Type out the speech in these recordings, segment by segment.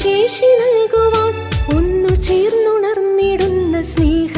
ശേഷി നൽകുവാൻ ഒന്നു ചേർന്നുണർന്നിടുന്ന സ്നേഹ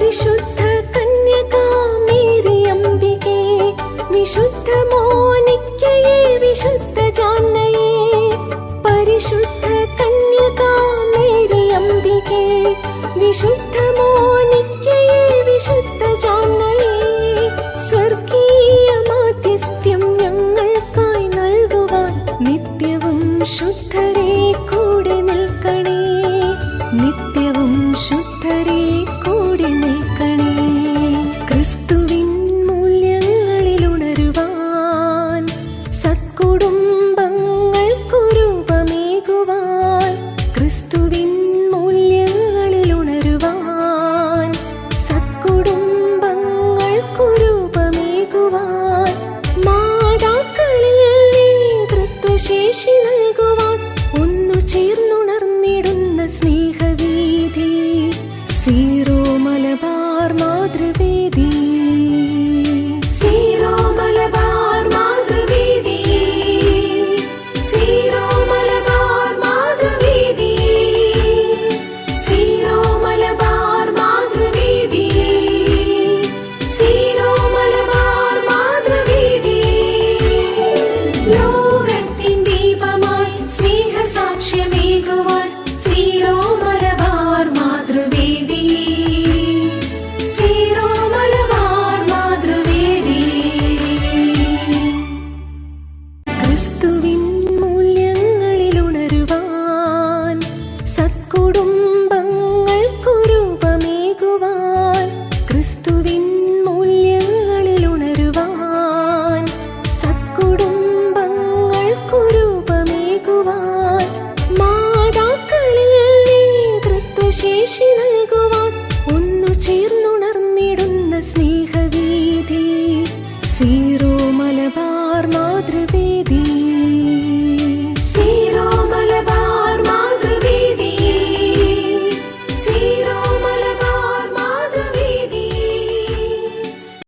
പരിശുദ്ധ കന്യക മേരി വിശുദ്ധ മോനിക്കയെ വിശുദ്ധ ജാന്നയെ പരിശുദ്ധ കന്യക വിശുദ്ധ നിത്യവും ശുദ്ധരെ കൂടെ നിൽക്കണേ നിത്യവും ശുദ്ധരെ നൽകുവാൻ ഒന്നു ചേർന്നുണർന്നിടുന്ന സ്നേഹ